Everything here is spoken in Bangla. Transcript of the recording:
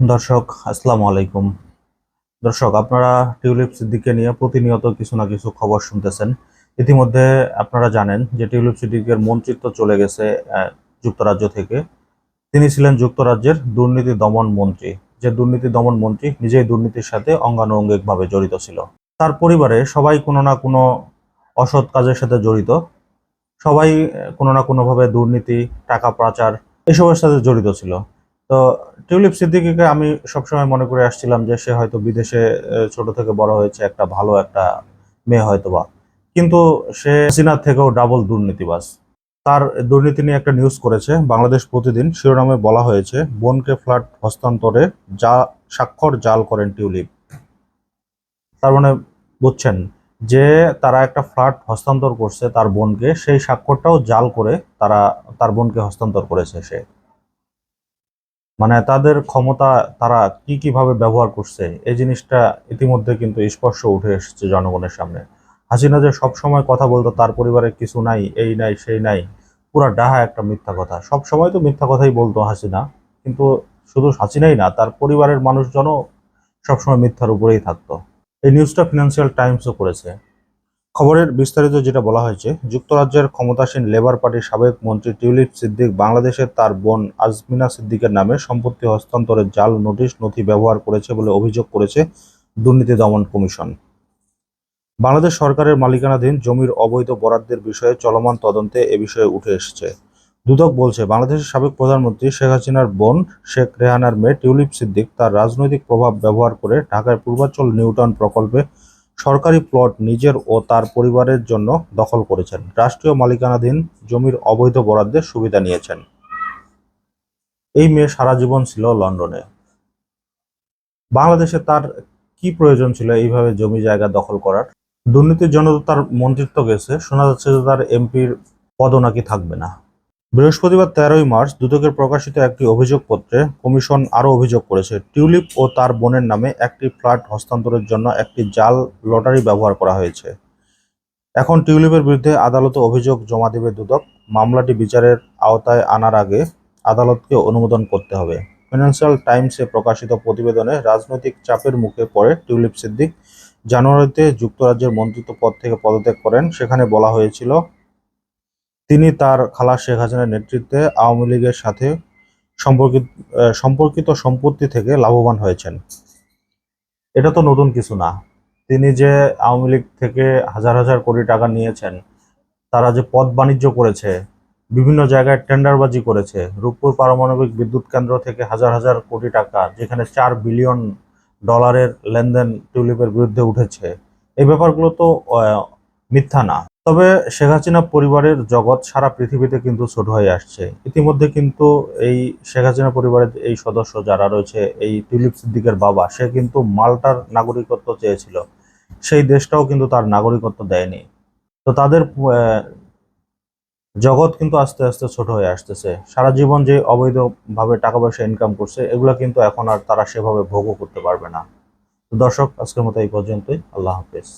দর্শক, আসসালামু আলাইকুম। দর্শক, আপনারা টিউলিপ সিদ্দিককে নিয়ে প্রতিনিয়ত কিছু না কিছু খবর শুনতেছেন। ইতিমধ্যে আপনারা জানেন যে টিউলিপ সিদ্দিকের মন্ত্রিত্ব চলে গেছে যুক্তরাজ্য থেকে। তিনি ছিলেন যুক্তরাজ্যের দুর্নীতি দমন মন্ত্রী। যে দুর্নীতি দমন মন্ত্রী নিজেই দুর্নীতির সাথে অঙ্গানুঅঙ্গিকভাবে জড়িত ছিল। তার পরিবারে সবাই কোনো না কোনো অসৎ কাজের সাথে জড়িত। সবাই কোনো না কোনোভাবে দুর্নীতি, টাকা পাচার, এসবের সাথে জড়িত ছিল। তো টিউলিপ সিদ্দিকীকে আমি সবসময় মনে করে আসছিলাম যে সে হয়তো বিদেশে ছোট থেকে বড় হয়েছে, একটা ভালো একটা মেয়ে হয়তোবা। কিন্তু সে হাসিনার থেকেও ডাবল দুর্নীতিবাজ। তার দুর্নীতি নিয়ে একটা নিউজ করেছে বাংলাদেশ প্রতিদিন। শিরোনামে বলা হয়েছে, বোনকে ফ্ল্যাট হস্তান্তরে যা, স্বাক্ষর জাল করেন টিউলিপ। তার মানে বুঝছেন যে তারা একটা ফ্ল্যাট হস্তান্তর করছে তার বোনকে, সেই স্বাক্ষরটাও জাল করে তারা, তার বোনকে হস্তান্তর করেছে সে। মানে তাদের ক্ষমতা তারা কি কীভাবে ব্যবহার করছে, এই জিনিসটা ইতিমধ্যে কিন্তু স্পর্শ উঠে এসেছে জনগণের সামনে। হাসিনা যে সবসময় কথা বলতো, তার পরিবারে কিছু নাই, এই নাই, সেই নাই, পুরা ডাহা একটা মিথ্যা কথা। সব সময় তো মিথ্যা কথাই বলতো হাসিনা, কিন্তু শুধু হাসিনাই না, তার পরিবারের মানুষজনও সবসময় মিথ্যার উপরেই থাকতো। এই নিউজটা ফিনান্সিয়াল টাইমসও করেছে। খবরের বিস্তারিত যেটা বলা হয়েছে, যুক্তরাজ্যের ক্ষমতাসীন লেবার পার্টির সাবেক মন্ত্রী টিউলিপ সিদ্দিক বাংলাদেশের তার বোন আজমিনা সিদ্দিকের নামে সম্পত্তি হস্তান্তরের জাল নোটিশ নথি ব্যবহার করেছে বলে অভিযোগ করেছে দুর্নীতি দমন কমিশন। বাংলাদেশ সরকারের মালিকানাধীন জমির অবৈধ বরাদ্দের বিষয়ে চলমান তদন্তে এ বিষয়ে উঠে এসেছে। দুদক বলছে, বাংলাদেশের সাবেক প্রধানমন্ত্রী শেখ হাসিনার বোন শেখ রেহানার মেয়ে টিউলিপ সিদ্দিক তার রাজনৈতিক প্রভাব ব্যবহার করে ঢাকার পূর্বাঞ্চল নিউটন প্রকল্পে সরকারি প্লট নিজের ও তার পরিবারের জন্য দখল করেছেন। রাষ্ট্রীয় মালিকানাধীন জমির অবৈধ বরাদ্দের সুবিধা নিয়েছেন। এই মেয়ে সারা জীবন ছিল লন্ডনে। বাংলাদেশে তার কি প্রয়োজন ছিল এইভাবে জমি জায়গা দখল করার? দুর্নীতির জন্য তার মন্ত্রিত্ব গেছে, শোনা যাচ্ছে যে তার এমপির পদও নাকি থাকবে না। বৃহস্পতিবার তেরোই মার্চ দুদকের প্রকাশিত একটি অভিযোগপত্রে কমিশন আরও অভিযোগ করেছে, টিউলিপ ও তার বোনের নামে একটি ফ্ল্যাট হস্তান্তরের জন্য একটি জাল লটারি ব্যবহার করা হয়েছে। এখন টিউলিপের বিরুদ্ধে আদালতে অভিযোগ জমা দেবে দুদক। মামলাটি বিচারের আওতায় আনার আগে আদালতকে অনুমোদন করতে হবে। ফিনান্সিয়াল টাইমসে প্রকাশিত প্রতিবেদনে রাজনৈতিক চাপের মুখে পড়ে টিউলিপ সিদ্দিক। জানুয়ারিতে যুক্তরাজ্যের মন্ত্রিত্ব পদ থেকে পদত্যাগ করেন। সেখানে বলা হয়েছিল তিনি তার খালা শেখ হাসিনার নেতৃত্বে আওয়ামী লীগের সাথে সম্পর্কিত সম্পর্কিত সম্পত্তি থেকে লাভবান হয়েছেন। এটা তো নতুন কিছু না। তিনি যে আওয়ামী লীগ থেকে হাজার হাজার কোটি টাকা নিয়েছেন, তারা যে পদ বাণিজ্য করেছে, বিভিন্ন জায়গায় টেন্ডারবাজি করেছে, রূপপুর পারমাণবিক বিদ্যুৎ কেন্দ্র থেকে হাজার হাজার কোটি টাকা, যেখানে চার বিলিয়ন ডলারের লেনদেন টিউলিপের বিরুদ্ধে উঠেছে, এই ব্যাপারগুলো তো মিথ্যা না। তবে শেখ হাসিনা পরিবারের জগৎ সারা পৃথিবীতে কিন্তু ছোট হয়ে আসছে। ইতিমধ্যে কিন্তু এই শেখ হাসিনা পরিবারের এই সদস্য যারা রয়েছে, এই টিউলিপ সিদ্দিকের বাবা, সে কিন্তু মাল্টার নাগরিকত্ব চেয়েছিল। সেই দেশটাও কিন্তু তার নাগরিকত্ব দেয়নি। তো তাদের জগৎ কিন্তু আস্তে আস্তে ছোট হয়ে আসতেছে। সারা জীবন যে অবৈধভাবে টাকা পয়সা ইনকাম করছে, এগুলো কিন্তু এখন আর তারা সেভাবে ভোগও করতে পারবে না। দর্শক, আজকের মতো এই পর্যন্তই। আল্লাহ হাফেজ।